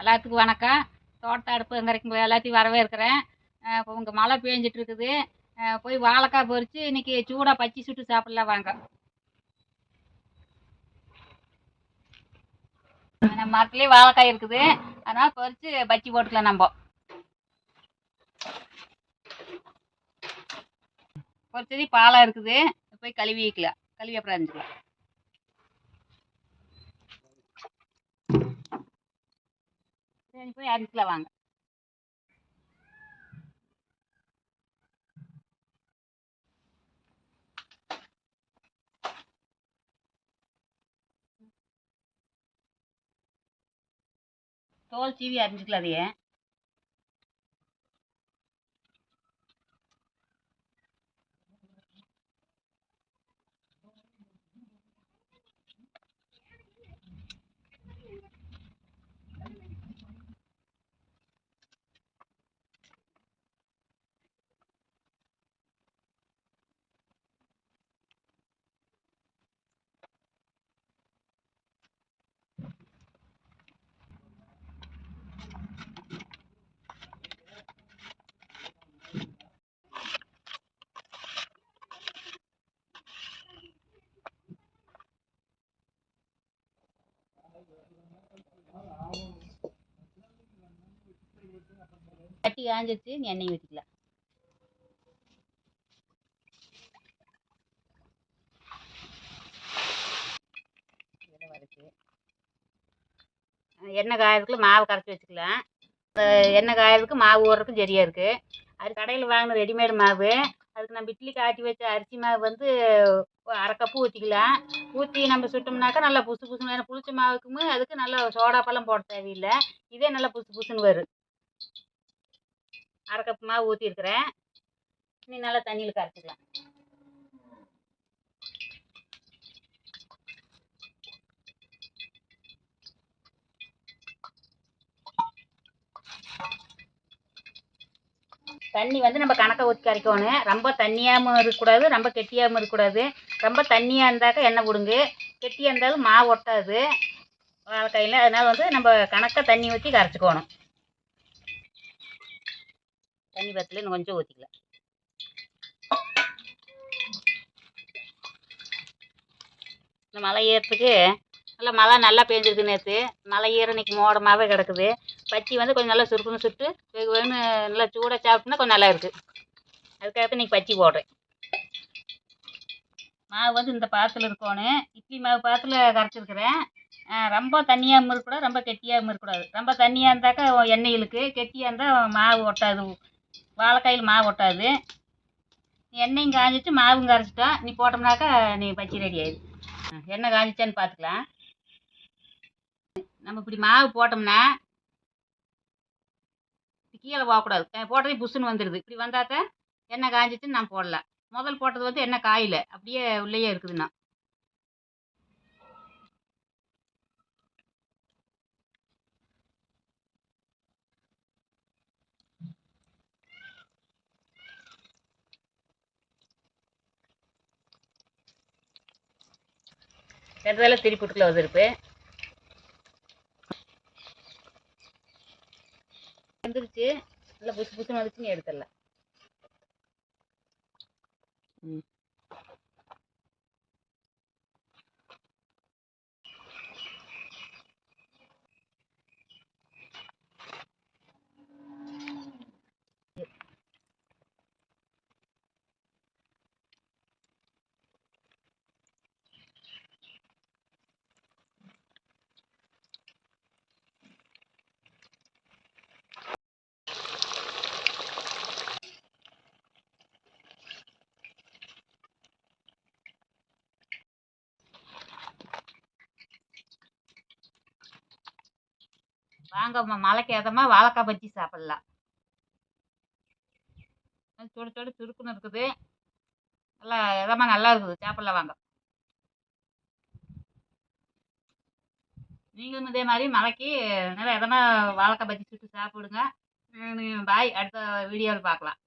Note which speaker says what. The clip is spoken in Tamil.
Speaker 1: எல்லாத்துக்கும் வணக்கம். தோட்ட அடுப்புங்கிறக்கு எல்லாத்தையும் வரவேற்கிறேன். இப்போ உங்கள் மழை பேஞ்சிட்டு இருக்குது போய் வாழைக்காய் பறித்து இன்னைக்கு சூடாக பச்சி சுட்டு சாப்பிடலாம் வாங்க. நம்ம மரத்துலேயே வாழைக்காய் இருக்குது. அதனால் பறித்து பச்சி போட்டுக்கலாம் நம்ம. பொறிச்சது பாலாக இருக்குது. போய் கழுவி வைக்கலாம். கழுவி அப்புறம் அரிஞ்சிக்கலாம். சரி போய் அரிசியில் வாங்க. தோல் சீவி அரிஞ்சிக்கலாம். அதையே கட்டி காஞ்சிருச்சு நீ எண்ணெய் ஊற்றிக்கலாம் எண்ணெய் காயறதுக்குள்ள மாவு கரைச்சி வச்சுக்கலாம். எண்ணெய் காயறதுக்கு மாவு ஊறுறதுக்கு சரியாக இருக்குது அது கடையில் வாங்கின ரெடிமேடு மாவு. அதுக்கு நம்ம இட்லிக்கு ஆட்டி வச்ச அரிசி மாவு வந்து அரை கப்பு ஊற்றிக்கலாம் ஊற்றி நம்ம சுட்டோம்னாக்கா நல்லா புசு புசுன்னு வேணும் புளிச்ச மாவுக்குமே அதுக்கு நல்லா சோடா பழம் போட தேவையில்லை. இதே நல்லா புசு புசுன்னு வரும். அரை கப் மாவு ஊற்றிருக்கிறேன் நீ நல்லா தண்ணியில் கரைச்சிக்கலாம். தண்ணி வந்து நம்ம கணக்கை ஊற்றி கரைக்கணும். ரொம்ப தண்ணியாகவும் இருக்கக்கூடாது ரொம்ப கெட்டியாகவும் இருக்கக்கூடாது. ரொம்ப தண்ணியாக இருந்தாக்கா எண்ணெய் விடுங்க கெட்டியாக இருந்தாலும் மாவு ஒட்டாது. வாழைக்காயில். அதனால் வந்து நம்ம கணக்காக தண்ணி ஊற்றி கரைச்சிக்கணும். தண்ணி பத்தில் இன்னும் கொஞ்சம் ஊற்றிக்கலாம் இந்த மழை ஏறத்துக்கு நல்லா மழை நல்லா பெஞ்சிருக்கு நேற்று மழை ஈர இன்னைக்கு மோடமாகவே கிடக்குது. பச்சி வந்து கொஞ்சம் நல்லா சுருக்குன்னு சுட்டு வெகு வெகுன்னு நல்லா சூடாக சாப்பிட்டோன்னா கொஞ்சம் நல்லா இருக்குது அதுக்காக இன்னைக்கு பச்சி போடுறேன். மாவு வந்து இந்த பாத்தில் இருக்கணும். இட்லி மாவு பாத்தில் கரைச்சிருக்கிறேன். ரொம்ப தண்ணியாகவும் இருக்கக்கூடாது ரொம்ப கெட்டியாகவும் இருக்கக்கூடாது ரொம்ப தண்ணியாக இருந்தாக்கா எண்ணெய் இழுக்கு கெட்டியாக இருந்தால் மாவு ஒட்டாது. வாழைக்காயில் மாவு ஒட்டாது. எண்ணெயும் காஞ்சிச்சு மாவும் கரைச்சிட்டோம் நீ போட்டோம்னாக்கா நீ பச்சி ரெடி ஆயிடுது ஆ, எண்ணெய் காஞ்சிச்சான்னு பார்த்துக்கலாம் நம்ம இப்படி மாவு போட்டோம்னா கீழே போகக்கூடாது. போட்டதே புஷ்ஷுன்னு வந்துடுது இப்படி வந்தாக்க எண்ணெய் காஞ்சிச்சுன்னு நான் போடலாம் முதல் போட்டது வந்து எண்ணெய் காயில். அப்படியே உள்ளேயே இருக்குதுண்ணா. கெட்டதெல்லாம் திருப்பி விட்டுக்குள்ள வந்திருப்பு வந்துருச்சு. நல்லா புதுசு புதுசு வந்துச்சுன்னு நீ எடுத்துடலாம் ம். வாங்க மழைக்கு ஏதமா வாழைக்காய் பஜ்ஜி சாப்பிடலாம். சுட சுட சுருக்குன்னு இருக்குது. நல்லா எதமா நல்லா இருக்குது. சாப்பிடலாம் வாங்க. நீங்களும் இதே மாதிரி மழைக்கு நல்லா எதமா வாழைக்காய் பஜ்ஜி சுட்டு சாப்பிடுங்க. பாய். அடுத்த வீடியோவில் பார்க்கலாம்.